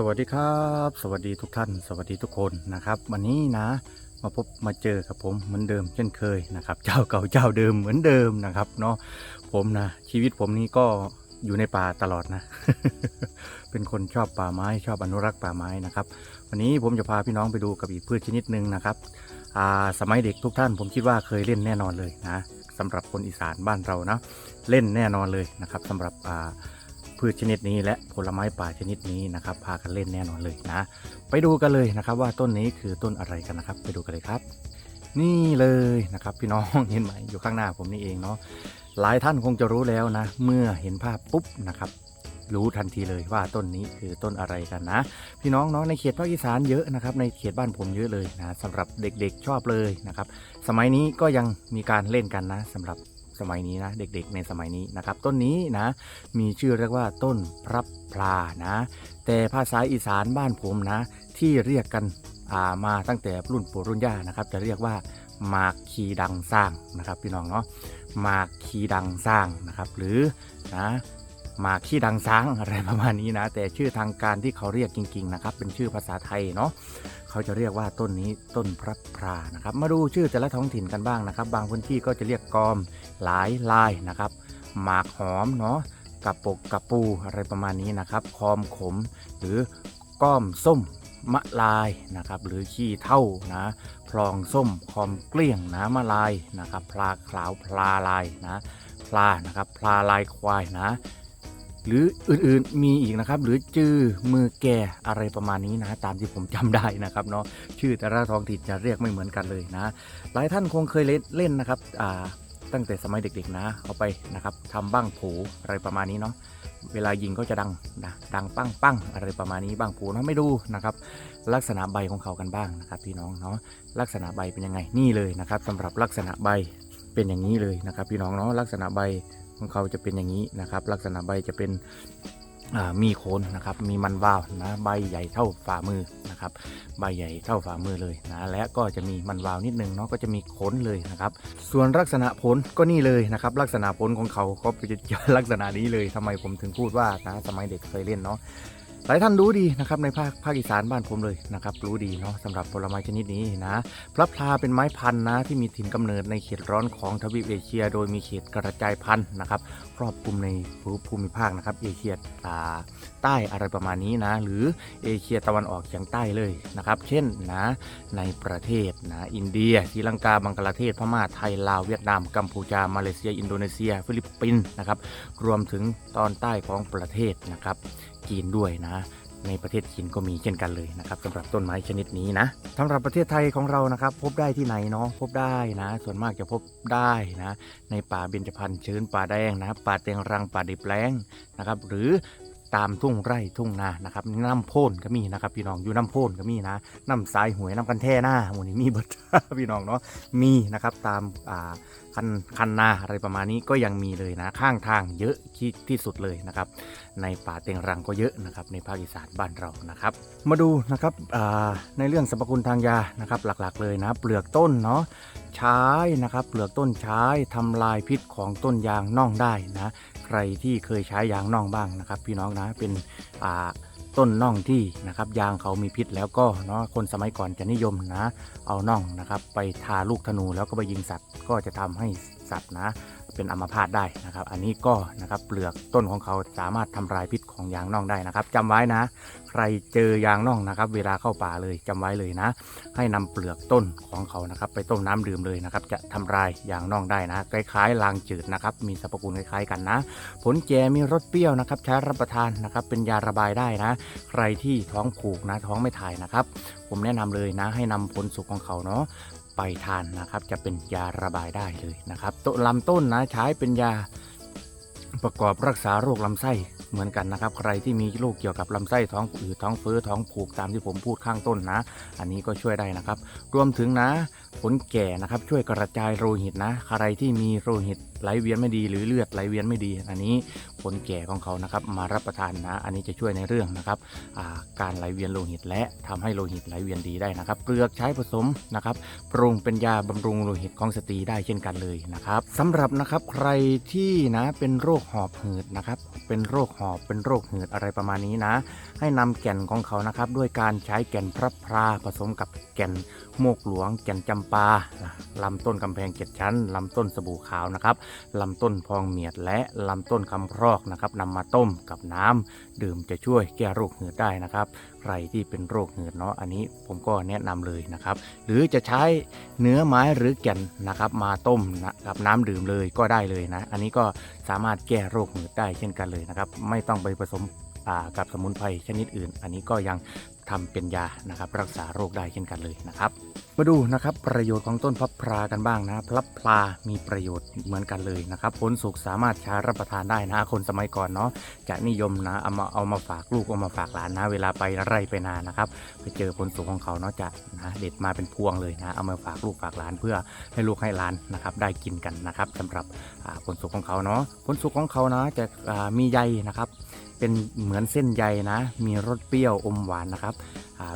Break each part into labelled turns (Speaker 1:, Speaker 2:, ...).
Speaker 1: สวัสดีครับ สวัสดีทุกท่าน สวัสดีทุกคนนะครับ วันนี้นะ มาพบมาเจอกับผมเหมือนเดิมเช่นเคยนะครับ เจ้าเก่าเจ้าเดิมเหมือนเดิมนะครับเนาะผมนะชีวิตผมนี้ก็อยู่ในป่าตลอดนะ เป็นคนชอบป่าไม้ชอบอนุรักษ์ป่าไม้นะครับ วันนี้ผมจะพาพี่น้องไปดูกับอีกพืชชนิดหนึ่งนะครับอ่าสมัยเด็กทุกท่านผมคิดว่าเคยเล่นแน่นอนเลยนะสำหรับคนอีสานบ้านเรานะเล่นแน่นอนเลยนะครับสำหรับอ่า พืชชนิดนี้และผลไม้ป่าชนิดนี้นะครับพากันเล่นแน่นอนเลยนะ ไปดูกันเลยนะครับว่าต้นนี้คือต้นอะไรกันนะครับ ไปดูกันเลยครับ นี่เลยนะครับพี่น้องเห็นไหมอยู่ข้างหน้าผมนี่เองเนาะหลายท่านคงจะรู้แล้วนะ เมื่อเห็นภาพปุ๊บนะครับรู้ทันทีเลยว่าต้นนี้คือต้นอะไรกันนะ พี่น้องเนาะในเขตภาคอีสานเยอะนะครับในเขตบ้านผมเยอะเลยนะสำหรับเด็กๆชอบเลยนะครับ สมัยนี้ก็ยังมีการเล่นกันนะสำหรับ สมัยนี้นะ เด็กๆในสมัยนี้นะครับ ต้นนี้นะมีชื่อเรียกว่าต้นพระพลานะ แต่ภาษาอีสานบ้านผมนะ ที่เรียกกันามาตั้งแต่รุ่นปู่รุ่นย่านะครับ จะเรียกว่าหมากขีดังสร้างนะครับ พี่น้องเนาะหมากขีดังสร้างนะครับ หรือนะ หมากขี้ดังช้างอะไรประมาณนี้นะ แต่ชื่อทางการที่เขาเรียกจริง ๆ นะครับ เป็นชื่อภาษาไทยเนาะเขาจะเรียกว่าต้นนี้ต้นพรับพลานะครับ มาดูชื่อแต่ละท้องถิ่นกันบ้างนะครับ บางพื้นที่ก็จะเรียกกอมหลายลายนะครับ หมากหอมเนาะกับปกกับปูอะไรประมาณนี้นะครับ คอมขม หรือก้อมส้มมะลายนะครับ หรือขี้เท่านะพลองส้มคอมเกลี้ยงนะมะลายนะครับพลาขาวพลาลายนะพลานะครับพลาลายควายนะ หรืออื่นๆมีอีกนะครับ หรือจื้อมือแก่อะไรประมาณนี้นะตามที่ผมจำได้นะครับเนาะชื่อแต่ละท้องถิ่นจะเรียกไม่เหมือนกันเลยนะ หลายท่านคงเคยเล่นนะครับอ่าตั้งแต่สมัยเด็กๆนะ เอาไปนะครับทำบ้างผูอะไรประมาณนี้เนาะเวลายิงก็จะดังนะดังปั้งปั้งอะไรประมาณนี้บ้างผูเนาะไม่ดูนะครับ ลักษณะใบของเขากันบ้างนะครับพี่น้องเนาะลักษณะใบเป็นยังไงนี่เลยนะครับสำหรับลักษณะใบเป็นอย่างนี้เลยนะครับ พี่น้องเนาะลักษณะใบ ของเขาจะเป็นอย่างนี้นะครับ ลักษณะใบจะเป็นมีโคนนะครับมีมันวาวนะใบใหญ่เท่าฝ่ามือนะครับใบใหญ่เท่าฝ่ามือเลยนะและก็จะมีมันวาวนิดนึงเนาะก็จะมีโคนเลยนะครับส่วนลักษณะผลก็นี่เลยนะครับลักษณะผลของเขาก็เป็นลักษณะนี้เลยทำไมผมถึงพูดว่านะสมัยเด็กเคยเล่นเนาะ หลายท่านรู้ดีนะครับในภาคภาคอีสานบ้านผมเลยนะครับรู้ดีเนาะสำหรับผลไม้ชนิดนี้นะพระพลาเป็นไม้พันธุ์นะที่มีถิ่นกำเนิดในเขตร้อนของทวีปเอเชีย โดยมีเขตกระจายพันธุ์นะครับครอบคลุมในภูมิภาคนะครับเอเชียอ่า ใต้อะไรประมาณนี้นะ หรือเอเชียตะวันออกเฉียงใต้เลยนะครับ เช่นนะในประเทศนะอินเดียศรีลังกาบังกลาเทศพม่าไทยลาวเวียดนามกัมพูชามาเลเซีย อินโดนีเซีย ฟิลิปปินส์นะครับรวมถึงตอนใต้ของประเทศนะครับจีนด้วยนะในประเทศจีนก็มีเช่นกันเลยนะครับสำหรับต้นไม้ชนิดนี้นะสำหรับประเทศไทยของเรานะครับ พบได้ที่ไหนเนาะพบได้นะ ส่วนมากจะพบได้นะ ในป่าเบญจพรรณชื้นป่าแดงนะป่าเตียงรังป่าดิบแล้งนะครับ หรือ ตามทุ่งไร่ทุ่งนานะครับน้ำโพ่นก็มีนะครับพี่น้องอยู่น้ำโพ่นก็มีนะน้ำสายหวยน้ำกันแท่หน้าหมูนี้มีเบิดพี่น้องเนาะมีนะครับตามอ่าคันคันนาอะไรประมาณนี้ก็ยังมีเลยนะข้างทางเยอะที่ที่สุดเลยนะครับในป่าเตียงรังก็เยอะนะครับในภาคอีสานบ้านเรานะครับ มาดูนะครับในเรื่องสรรพคุณทางยานะครับหลักๆเลยนะ เปลือกต้นเนาะใช้นะครับเปลือกต้นใช้ทำลายพิษของต้นยางน่องได้นะ ใครที่เคยใช้ยางน่องบ้างนะครับ พี่น้องนะเป็นต้นน่องที่นะครับยางเขามีพิษแล้วก็เนาะคนสมัยก่อนจะนิยมนะ เอาน่องนะครับ ไปทาลูกธนูแล้วก็ไปยิงสัตว์ก็จะทำให้ สัตว์นะเป็นอัมพาตได้นะครับ อันนี้ก็นะครับเปลือกต้นของเขาสามารถทำลายพิษของยางน่องได้นะครับจำไว้นะ ใครเจอยางน่องนะครับ เวลาเข้าป่าเลยจำไว้เลยนะ ให้นำเปลือกต้นของเขานะครับ ไปต้มน้ำดื่มเลยนะครับ จะทำลายยางน่องได้นะคล้ายๆลางจืดนะครับ มีสรรพคุณคล้ายๆกันนะ ผลแจมีรสเปรี้ยวนะครับ ใช้รับประทานนะครับ เป็นยาระบายได้นะ ใครที่ท้องผูกนะท้องไม่ถ่ายนะครับ ผมแนะนำเลยนะ ให้นำผลสุกของเขาเนาะ ไปทานนะครับ จะเป็นยาระบายได้เลยนะครับต้นลำต้นนะใช้เป็นยาประกอบรักษาโรคลำไส้เหมือนกันนะครับ ใครที่มีโรคเกี่ยวกับลำไส้ท้องอืดท้องเฟ้อท้องผูกตามที่ผมพูดข้างต้นนะ อันนี้ก็ช่วยได้นะครับ รวมถึงนะผลแก่นะครับช่วยกระจายโลหิตนะ ใครที่มีโลหิตไหลเวียนไม่ดีหรือเลือดไหลเวียนไม่ดี อันนี้คนแก่ของเขานะครับมารับประทานนะ อันนี้จะช่วยในเรื่องนะครับาการไหลเวียนโลหิต และทำให้โลหิตไหลเวียนดีได้นะครับเปลือกใช้ผสมนะครับปรุงเป็นยาบำรุงโลหิตของสตรีได้เช่นกันเลยนะครับสำหรับนะครับใครที่นะเป็นโรคหอบหืดนะครับเป็นโรคหอบเป็นโรคหืดอะไรประมาณนี้นะ ให้นำแก่นของเขานะครับด้วยการใช้แก่นพระพราผสมกับแก่นโมกหลวง แก่นจำปาลำต้นกำแพงเจ็ดชั้นลำต้นสบู่ขาวนะครับลำต้นพองเมียดและลำต้นคำพรอกนะครับนำมาต้มกับน้ำดื่มจะช่วยแก้โรคหืดได้นะครับ ใครที่เป็นโรคหืดเนาะอันนี้ผมก็แนะนำเลยนะครับ หรือจะใช้เนื้อไม้หรือแก่นนะครับ มาต้มนะกับน้ำดื่มเลยก็ได้เลยนะ อันนี้ก็สามารถแก้โรคหืดได้เช่นกันเลยนะครับ ไม่ต้องไปผสมกับสมุนไพรชนิดอื่น อันนี้ก็ยัง ทำเป็นยานะครับ รักษาโรคได้เช่นกันเลยนะครับ มาดูนะครับประโยชน์ของต้นพับพรากันบ้างนะพลับพลามีประโยชน์เหมือนกันเลยนะครับผลสุกสามารถใช้รับประทานได้นะคนสมัยก่อนเนาะจะนิยมนะเอามาเอามาฝากลูกเอามาฝากหลานนะ เวลาไปไร่ไปนานะครับไปเจอผลสุกของเขาเนาะจะนะเด็ดมาเป็นพวงเลยนะเอามาฝากลูกฝากหลานเพื่อให้ลูกให้หลานนะครับได้กินกันนะครับสำหรับผลสุกของเขาเนาะผลสุกของเขานะจะมีใยนะครับ เป็นเหมือนเส้นใยนะ มีรสเปรี้ยวอมหวานนะครับ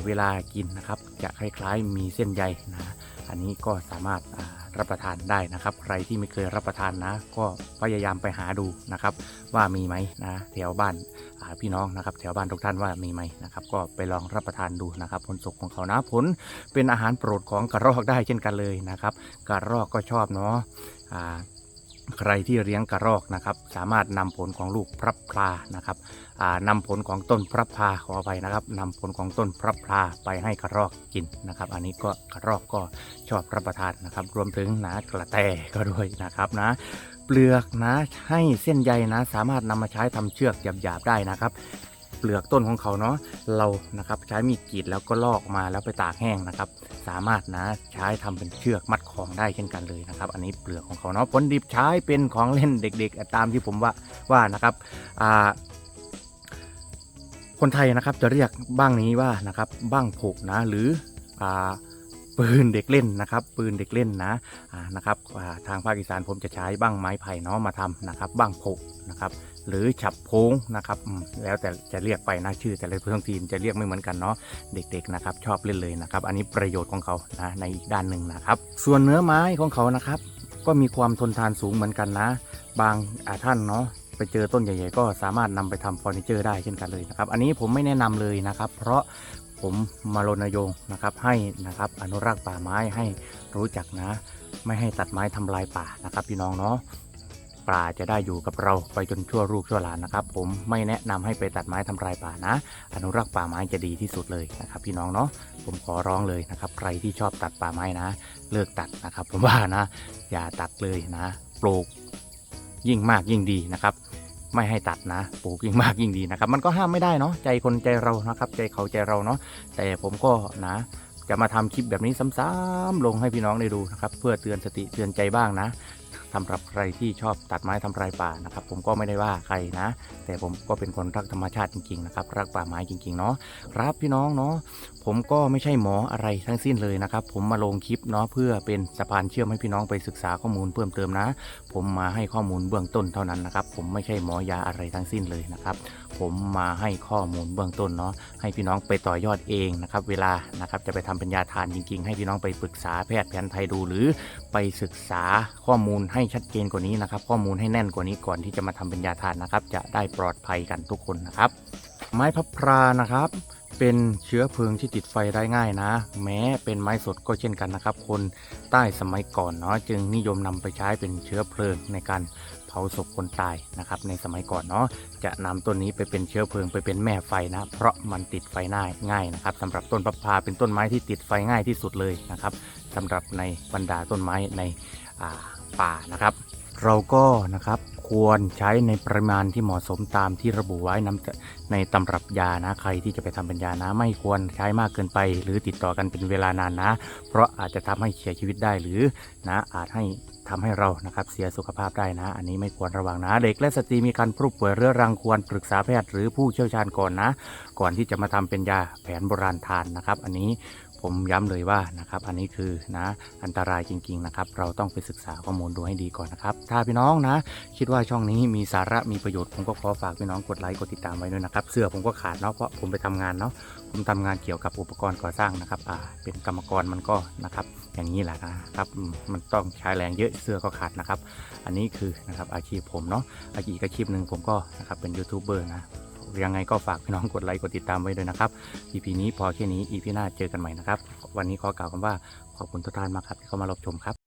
Speaker 1: เวลากินนะครับ จะคล้ายๆมีเส้นใยนะ อันนี้ก็สามารถรับประทานได้นะครับ ใครที่ไม่เคยรับประทานนะ ก็พยายามไปหาดูนะครับ ว่ามีไหมนะแถวบ้านาพี่น้องนะครับ แถวบ้านทุกท่านว่ามีไหมนะครับ ก็ไปลองรับประทานดูนะครับผลสุกของเขานะผลเป็นอาหารโปรดของกระรอกได้เช่นกันเลยนะครับ กระรอกก็ชอบเนาะ ใครที่เลี้ยงกระรอกนะครับ สามารถนำผลของลูกพระพลานะครับนำนำผลของต้นพระพลาขออภัยนะครับนำผลของต้นพระพลาไปให้กระรอกกินนะครับ อันนี้ก็กระรอกก็ชอบรับประทานนะครับ รวมถึงนะกระแตก็ด้วยนะครับนะเปลือกนะให้เส้นใยนะ สามารถนำมาใช้ทำเชือกหยาบๆได้นะครับ เปลือกต้นของเขาเนาะเรานะครับใช้มีดกรีดแล้วก็ลอกมาแล้วไปตากแห้งนะครับ สามารถนะใช้ทำเป็นเชือกมัดของได้เช่นกันเลยนะครับ อันนี้เปลือกของเขาเนาะผลดิบใช้เป็นของเล่นเด็ก ๆ ตามที่ผมว่าว่านะครับอ่าคนไทยนะครับจะเรียกบ้างนี้ว่านะครับบ้างผกนะหรืออ่าปืนเด็กเล่นนะครับปืนเด็กเล่นนะนะครับทางภาคอีสานผมจะใช้บ้างไม้ไผ่เนาะมาทำนะครับบ้างผกนะครับ หรือฉับโพงนะครับแล้วแต่จะเรียกไปนะชื่อแต่ละพื้นที่จะเรียกไม่เหมือนกันเนาะเด็กๆนะครับชอบเล่นเลยนะครับ อันนี้ประโยชน์ของเขานะในอีกด้านหนึ่งนะครับ ส่วนเนื้อไม้ของเขานะครับ ก็มีความทนทานสูงเหมือนกันนะ บางาท่านเนาะไปเจอต้นใหญ่ๆก็สามารถนำไปทำเฟอร์นิเจอร์ได้เช่นกันเลยนะครับ อันนี้ผมไม่แนะนำเลยนะครับ เพราะผมมารณรงค์นะครับให้นะครับอนุรักษ์ป่าไม้ให้รู้จักนะ ไม่ให้ตัดไม้ทำลายป่านะครับพี่น้องเนาะ ป่าจะได้อยู่กับเราไปจนชั่วลูกชั่วหลานนะครับ ผมไม่แนะนำให้ไปตัดไม้ทำลายป่านะ อนุรักษ์ป่าไม้จะดีที่สุดเลยนะครับพี่น้องเนาะผมขอร้องเลยนะครับ ใครที่ชอบตัดป่าไม้นะ เลิกตัดนะครับ ผมว่านะ อย่าตัดเลยนะปลูกยิ่งมากยิ่งดีนะครับ ไม่ให้ตัดนะปลูกยิ่งมากยิ่งดีนะครับ มันก็ห้ามไม่ได้เนาะใจคนใจเรานะครับ ใจเขาใจเราเนาะแต่ผมก็นะจะมาทำคลิปแบบนี้ซ้ำๆลงให้พี่น้องได้ดูนะครับ เพื่อเตือนสติเตือนใจบ้างนะ สำหรับใครที่ชอบตัดไม้ทำลายป่านะครับ ผมก็ไม่ได้ว่าใครนะ แต่ผมก็เป็นคนรักธรรมชาติจริงๆนะครับรักป่าไม้จริงๆเนาะครับพี่น้องเนาะผมก็ไม่ใช่หมออะไรทั้งสิ้นเลยนะครับ ผมมาลงคลิปเนาะเพื่อเป็นสะพานเชื่อมให้พี่น้องไปศึกษาข้อมูลเพิ่มเติมนะ ผมมาให้ข้อมูลเบื้องต้นเท่านั้นนะครับ ผมไม่ใช่หมอยาอะไรทั้งสิ้นเลยนะครับ ผมมาให้ข้อมูลเบื้องต้นเนาะให้พี่น้องไปต่อยอดเองนะครับเวลานะครับจะไปทำเป็นยาทานจริง ๆ ให้พี่น้องไปปรึกษาแพทย์แผนไทยดู หรือไปศึกษาข้อมูลให้ชัดเจนกว่านี้นะครับ ข้อมูลให้แน่นกว่านี้ก่อนที่จะมาทำเป็นยาทานนะครับ จะได้ปลอดภัยกันทุกคนนะครับ ไม้พับพรานะครับเป็นเชื้อเพลิงที่ติดไฟได้ง่ายนะ แม้เป็นไม้สดก็เช่นกันนะครับ คนใต้สมัยก่อนเนาะจึงนิยมนำไปใช้เป็นเชื้อเพลิงในการ เผาศพคนตายนะครับในสมัยก่อนเนาะจะนำต้นนี้ไปเป็นเชื้อเพลิงไปเป็นแม่ไฟนะ เพราะมันติดไฟง่ายง่ายนะครับสำหรับต้นพับพาเป็นต้นไม้ที่ติดไฟง่ายที่สุดเลยนะครับสำหรับในบรรดาต้นไม้ในป่านะครับ เราก็นะครับควรใช้ในปริมาณที่เหมาะสมตามที่ระบุไว้นำในตำรับยานะใครที่จะไปทำเป็นยานะ ไม่ควรใช้มากเกินไป หรือติดต่อกันเป็นเวลานานนะ เพราะอาจจะทำให้เสียชีวิตได้หรือนะอาจให้ ทำให้เรานะครับเสียสุขภาพได้นะ อันนี้ไม่ควรระวังนะ เด็กและสตรีมีการผู้ป่วยเรื้อรังควรปรึกษาแพทย์หรือผู้เชี่ยวชาญก่อนนะ ก่อนที่จะมาทำเป็นยาแผนโบราณทานนะครับ อันนี้ ผมย้ำเลยว่านะครับอันนี้คือนะอันตรายจริง ๆ นะครับ เราต้องไปศึกษาข้อมูลดูให้ดีก่อนนะครับ ถ้าพี่น้องนะ คิดว่าช่องนี้มีสาระมีประโยชน์ผมก็ขอฝากพี่น้องกดไลค์กดติดตามไว้ด้วยนะครับ เสื้อผมก็ขาดเนาะเพราะผมไปทำงานเนาะผมทำงานเกี่ยวกับอุปกรณ์ก่อสร้างนะครับอ่าเป็นกรรมกรมันก็นะครับ อย่างนี้แหละนะครับมันต้องใช้แรงเยอะเสื้อก็ขาดนะครับ อันนี้คือนะครับอาชีพผมเนาะอาชีพอาชีพหนึ่งผมก็นะครับเป็นยูทูบเบอร์นะ ยังไงก็ฝากพี่น้องกดไลค์กดติดตามไว้ด้วยนะครับ EP นี้พอแค่นี้ EP หน้าเจอกันใหม่นะครับ วันนี้ขอกล่าวคำว่าขอบคุณทุกท่านมากครับที่เข้ามารับชมครับ